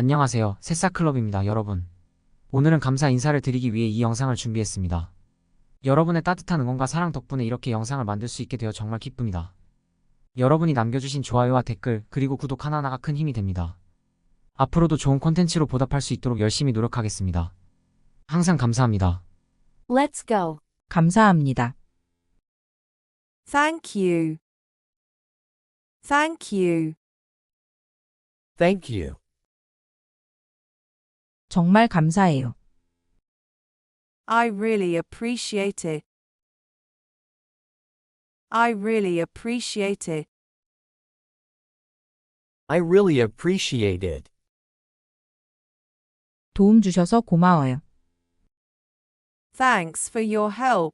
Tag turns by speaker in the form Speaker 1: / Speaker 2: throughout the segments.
Speaker 1: 안녕하세요. 새싹클럽입니다, 여러분. 오늘은 감사 인사를 드리기 위해 이 영상을 준비했습니다. 여러분의 따뜻한 응원과 사랑 덕분에 이렇게 영상을 만들 수 있게 되어 정말 기쁩니다. 여러분이 남겨주신 좋아요와 댓글, 그리고 구독 하나하나가 큰 힘이 됩니다. 앞으로도 좋은 콘텐츠로 보답할 수 있도록 열심히 노력하겠습니다. 항상 감사합니다.
Speaker 2: Let's go.
Speaker 3: 감사합니다.
Speaker 2: Thank you. Thank you.
Speaker 4: Thank you.
Speaker 3: 정말 감사해요.
Speaker 2: I really appreciate it. I really appreciate it.
Speaker 4: I really appreciate it.
Speaker 3: 도움 주셔서 고마워요.
Speaker 2: Thanks for your help.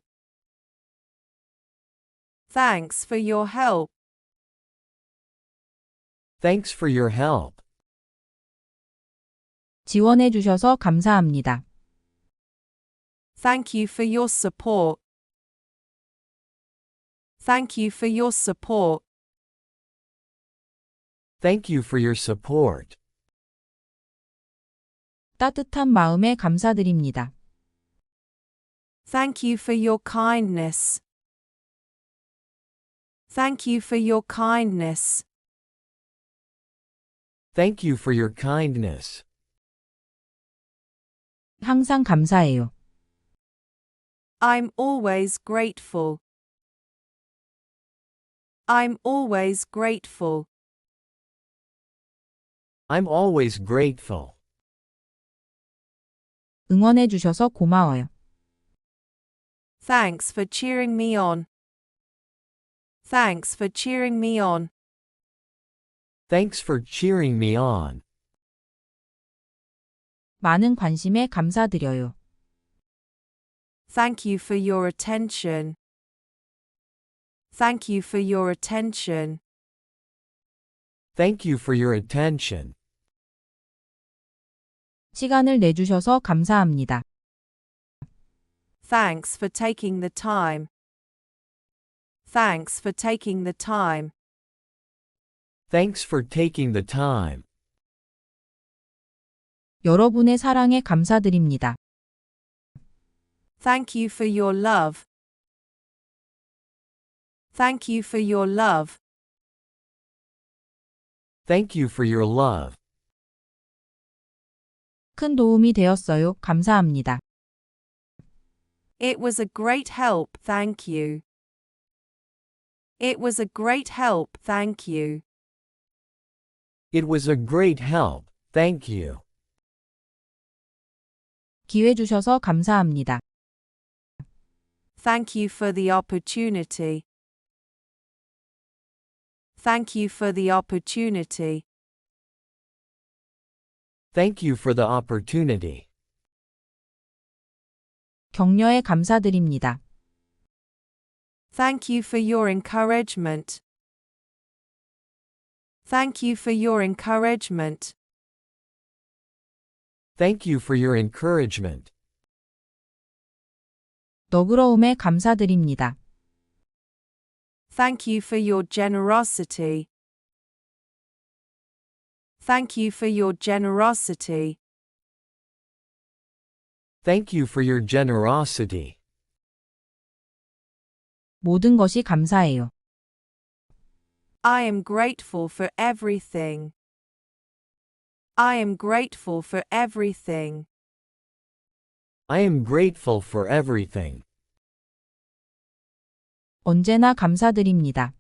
Speaker 2: Thanks for your help.
Speaker 4: Thanks for your help.
Speaker 3: 지원해 주셔서 감사합니다.
Speaker 2: Thank you for your support. Thank you for your support.
Speaker 4: Thank you for your support.
Speaker 3: 따뜻한 마음에 감사드립니다.
Speaker 2: Thank you for your kindness. Thank you for your kindness.
Speaker 4: Thank you for your kindness.
Speaker 3: 항상 감사해요.
Speaker 2: I'm always grateful. I'm always grateful.
Speaker 4: I'm always grateful.
Speaker 3: 응원해 주셔서 고마워요.
Speaker 2: Thanks for cheering me on. Thanks for cheering me on.
Speaker 4: Thanks for cheering me on.
Speaker 3: 많은 관심에 감사드려요.
Speaker 2: Thank you for your attention. Thank you for your attention.
Speaker 4: Thank you for your attention.
Speaker 3: 시간을 내주셔서 감사합니다.
Speaker 2: Thanks for taking the time. Thanks for taking the time.
Speaker 4: Thanks for taking the time.
Speaker 3: 여러분의 사랑에 감사드립니다.
Speaker 2: Thank you for your love. Thank you for your love.
Speaker 4: Thank you for your love.
Speaker 3: 큰 도움이 되었어요. 감사합니다.
Speaker 2: It was a great help, thank you. It was a great help, thank you.
Speaker 4: It was a great help. Thank you.
Speaker 3: 기회 주셔서 감사합니다.
Speaker 2: Thank you for the opportunity. Thank you for the opportunity.
Speaker 4: Thank you for the opportunity.
Speaker 3: 격려에 감사드립니다.
Speaker 2: Thank you for your encouragement. Thank you for your encouragement.
Speaker 4: Thank you for your encouragement.
Speaker 3: 너그러움에 감사드립니다.
Speaker 2: Thank you for your generosity. Thank you for your generosity.
Speaker 4: Thank you for your generosity.
Speaker 3: 모든 것이 감사해요.
Speaker 2: I am grateful for everything. I am grateful for everything.
Speaker 4: I am grateful for everything.
Speaker 3: 언제나 감사드립니다.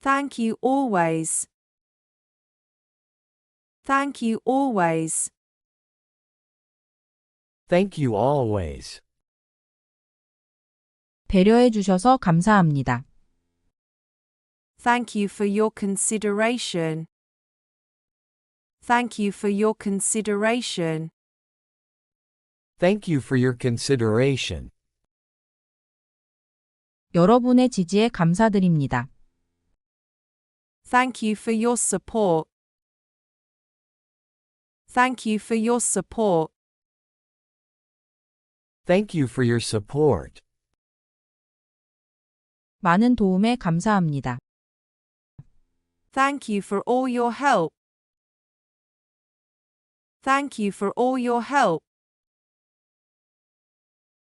Speaker 2: Thank you always. Thank you always.
Speaker 4: Thank you always.
Speaker 3: 배려해 주셔서 감사합니다.
Speaker 2: Thank you for your consideration. Thank you for your consideration.
Speaker 4: Thank you for your consideration.
Speaker 3: 여러분의 지지에 감사드립니다.
Speaker 2: Thank you for your support. Thank you for your support.
Speaker 4: Thank you for your support.
Speaker 3: 많은 도움에 감사합니다.
Speaker 2: Thank you for all your help. Thank you for all your help.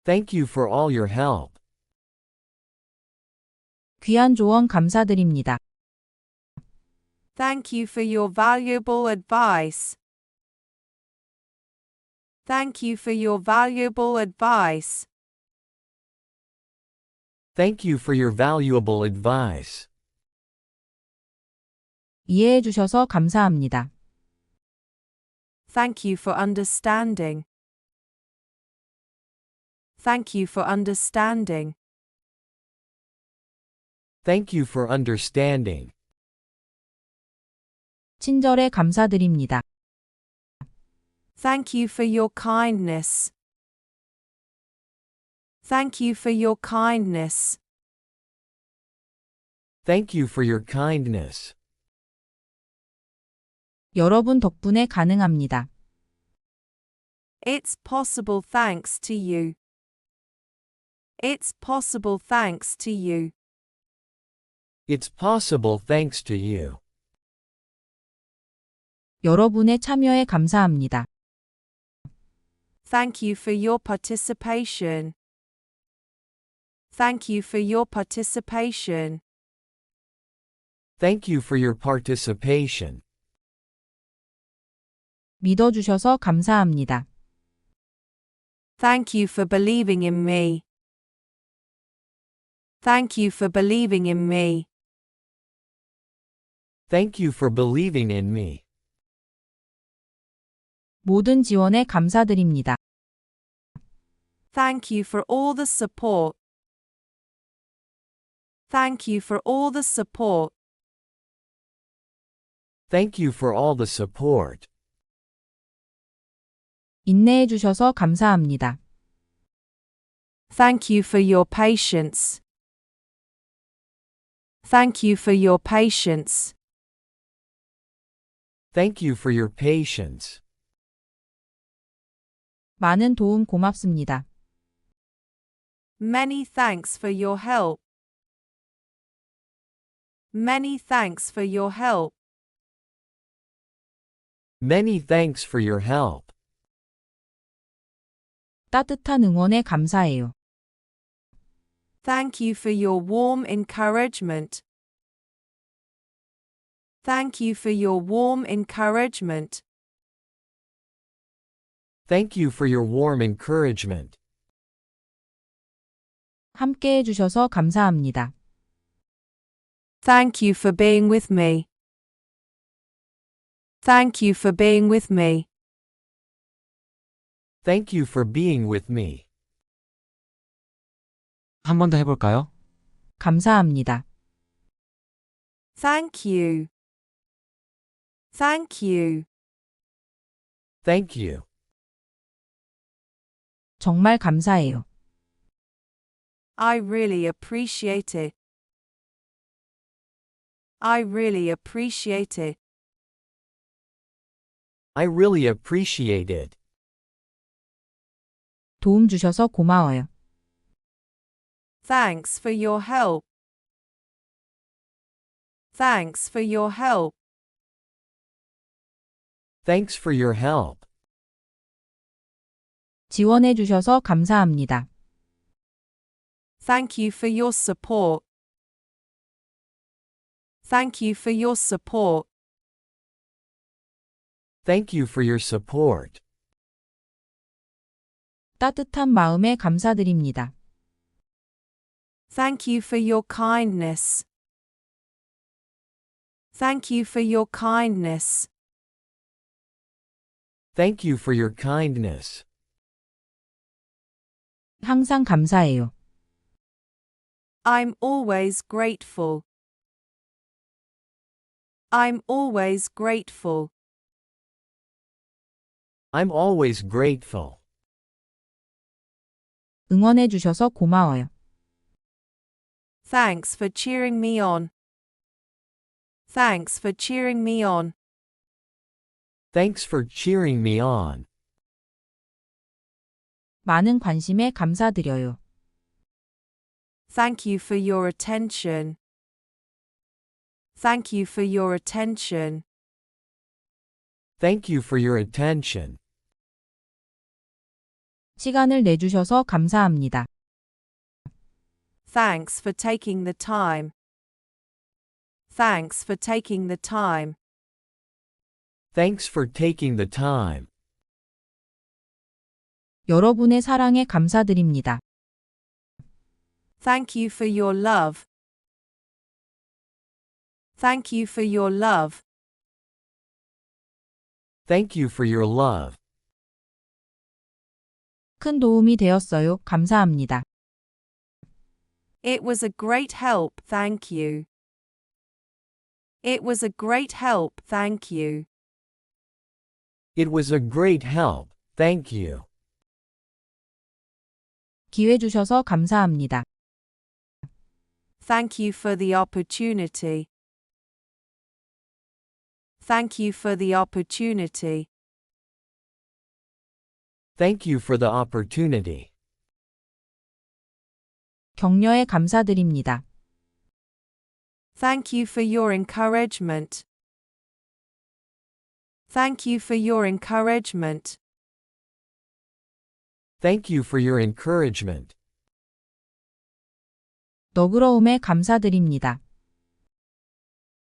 Speaker 4: Thank you for all your help.
Speaker 3: 귀한 조언 감사드립니다.
Speaker 2: Thank you for your valuable advice. Thank you for your valuable advice.
Speaker 4: Thank you for your valuable advice.
Speaker 3: 이해해 주셔서 감사합니다.
Speaker 2: Thank you for understanding. Thank you for understanding.
Speaker 4: Thank you for understanding.
Speaker 3: 친절에 감사드립니다.
Speaker 2: Thank you for your kindness. Thank you for your kindness.
Speaker 4: Thank you for your kindness.
Speaker 3: 여러분 덕분에 가능합니다.
Speaker 2: It's possible thanks to you. It's possible thanks to you.
Speaker 4: It's possible thanks to you.
Speaker 3: 여러분의 참여에 감사합니다.
Speaker 2: Thank you for your participation. Thank you for your participation.
Speaker 4: Thank you for your participation.
Speaker 3: 믿어주셔서 감사합니다.
Speaker 2: Thank you for believing in me. Thank you for believing in me.
Speaker 4: Thank you for believing in me.
Speaker 3: 모든 지원에 감사드립니다.
Speaker 2: Thank you for all the support. Thank you for all the support.
Speaker 4: Thank you for all the support.
Speaker 3: 인내해 주셔서 감사합니다.
Speaker 2: Thank you for your patience. Thank you for your patience.
Speaker 4: Thank you for your patience.
Speaker 3: 많은 도움 고맙습니다.
Speaker 2: Many thanks for your help. Many thanks for your help.
Speaker 4: Many thanks for your help.
Speaker 3: 따뜻한 응원에 감사해요.
Speaker 2: Thank you for your warm encouragement. Thank you for your warm encouragement.
Speaker 4: Thank you for your warm encouragement.
Speaker 3: 함께 해주셔서 감사합니다.
Speaker 2: Thank you for being with me. Thank you for being with me.
Speaker 4: Thank you for being with me.
Speaker 1: 한 번 더 해볼까요?
Speaker 3: 감사합니다.
Speaker 2: Thank you. Thank you.
Speaker 4: Thank you.
Speaker 3: 정말 감사해요.
Speaker 2: I really appreciate it. I really appreciate it.
Speaker 4: I really appreciate it.
Speaker 3: 도움 주셔서 고마워요.
Speaker 2: Thanks for your help. Thanks for your help.
Speaker 4: Thanks for your help.
Speaker 3: 지원해 주셔서 감사합니다.
Speaker 2: Thank you for your support. Thank you for your support.
Speaker 4: Thank you for your support.
Speaker 3: 따뜻한 마음에 감사드립니다.
Speaker 2: Thank you for your kindness. Thank you for your kindness.
Speaker 4: Thank you for your kindness.
Speaker 3: 항상 감사해요.
Speaker 2: I'm always grateful. I'm always grateful.
Speaker 4: I'm always grateful.
Speaker 3: 응원해 주셔서 고마워요.
Speaker 2: Thanks for cheering me on. Thanks for cheering me on.
Speaker 4: Thanks for cheering me on.
Speaker 3: 많은 관심에 감사드려요.
Speaker 2: Thank you for your attention. Thank you for your attention.
Speaker 4: Thank you for your attention.
Speaker 3: 시간을 내주셔서 감사합니다.
Speaker 2: Thanks for taking the time. Thanks for taking the time.
Speaker 4: Thanks for taking the time.
Speaker 3: 여러분의 사랑에 감사드립니다.
Speaker 2: Thank you for your love. Thank you for your love.
Speaker 4: Thank you for your love.
Speaker 3: 큰 도움이 되었어요. 감사합니다.
Speaker 2: It was a great help, thank you. It was a great help, thank you.
Speaker 4: It was a great help, thank you.
Speaker 3: 기회 주셔서 감사합니다.
Speaker 2: Thank you for the opportunity. Thank you for the opportunity.
Speaker 4: Thank you for the opportunity.
Speaker 3: 격려에 감사드립니다.
Speaker 2: Thank you for your encouragement. Thank you for your encouragement.
Speaker 4: Thank you for your encouragement.
Speaker 3: 너그러움에 감사드립니다.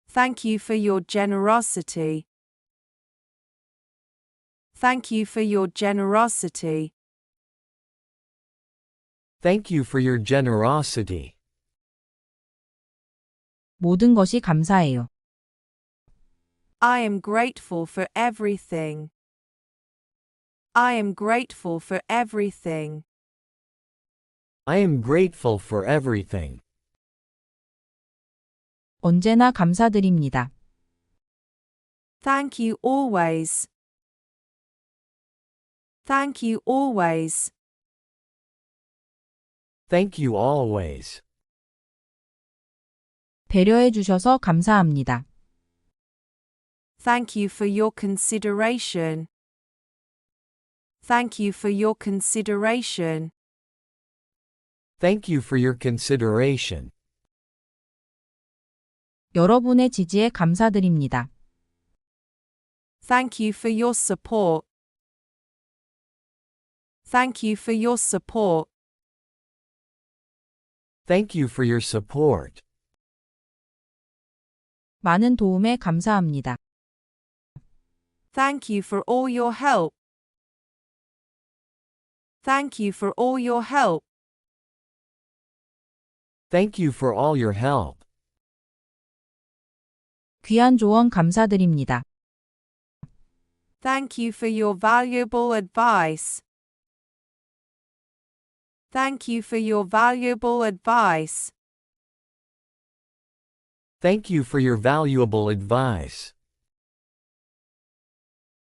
Speaker 2: Thank you for your generosity. Thank you for your generosity.
Speaker 4: Thank you for your generosity.
Speaker 3: 모든 것이 감사해요.
Speaker 2: I am grateful for everything. I am grateful for everything.
Speaker 4: I am grateful for everything.
Speaker 3: 언제나 감사드립니다.
Speaker 2: Thank you always. Thank you always.
Speaker 4: Thank you always.
Speaker 3: 배려해 주셔서 감사합니다.
Speaker 2: Thank you for your consideration. Thank you for your consideration.
Speaker 4: Thank you for your consideration.
Speaker 3: 여러분의 지지에 감사드립니다.
Speaker 2: Thank you for your support. Thank you for your support.
Speaker 4: Thank you for your support.
Speaker 3: 많은 도움에 감사합니다.
Speaker 2: Thank you for all your help. Thank you for all your help.
Speaker 4: Thank you for all your help.
Speaker 3: 귀한 조언 감사드립니다.
Speaker 2: Thank you for your valuable advice. Thank you for your valuable advice.
Speaker 4: Thank you for your valuable advice.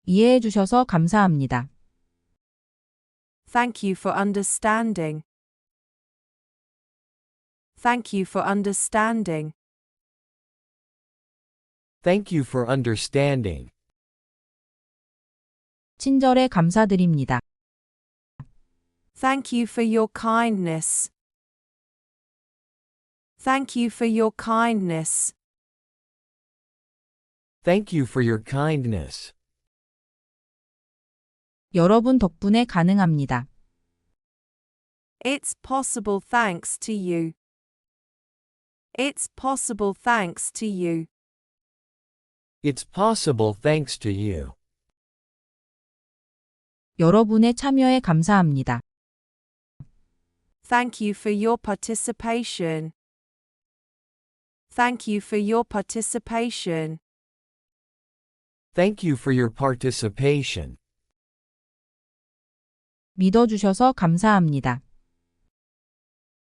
Speaker 3: 이해해 주셔서 감사합니다.
Speaker 2: Thank you for understanding. Thank you for understanding.
Speaker 4: Thank you for understanding.
Speaker 3: 친절에 감사드립니다.
Speaker 2: Thank you for your kindness. Thank you for your kindness.
Speaker 4: Thank you for your kindness.
Speaker 3: 여러분 덕분에 가능합니다.
Speaker 2: It's possible thanks to you. It's possible thanks to you.
Speaker 4: It's possible thanks to you.
Speaker 3: 여러분의 참여에 감사합니다.
Speaker 2: Thank you for your participation. Thank you for your participation.
Speaker 4: Thank you for your participation.
Speaker 3: 믿어주셔서 감사합니다.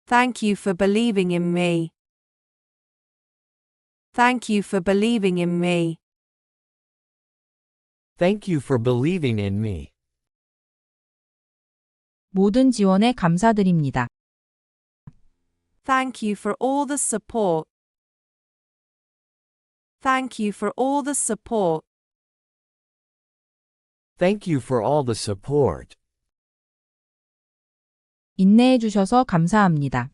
Speaker 2: Thank you for believing in me. Thank you for believing in me.
Speaker 4: Thank you for believing in me.
Speaker 3: 모든 지원에 감사드립니다.
Speaker 2: Thank you for all the support. Thank you for all the support.
Speaker 4: Thank you for all the support.
Speaker 3: 인내해 주셔서 감사합니다.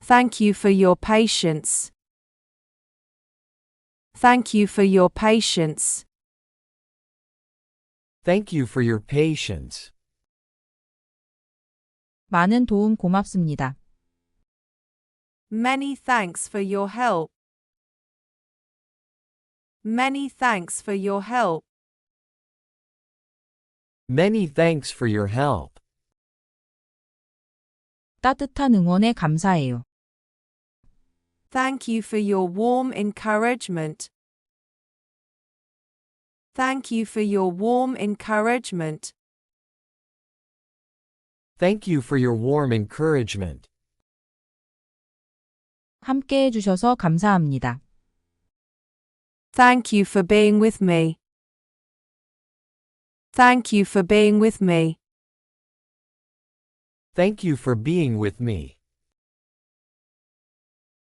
Speaker 2: Thank you for your patience. Thank you for your patience.
Speaker 4: Thank you for your patience.
Speaker 3: 많은 도움 고맙습니다.
Speaker 2: Many thanks for your help. Many thanks for your help.
Speaker 4: Many thanks for your help.
Speaker 3: 따뜻한 응원에 감사해요.
Speaker 2: Thank you for your warm encouragement. Thank you for your warm encouragement.
Speaker 4: Thank you for your warm encouragement.
Speaker 3: 함께 해주셔서 감사합니다.
Speaker 2: Thank you for being with me. Thank you for being with me.
Speaker 4: Thank you for being with me.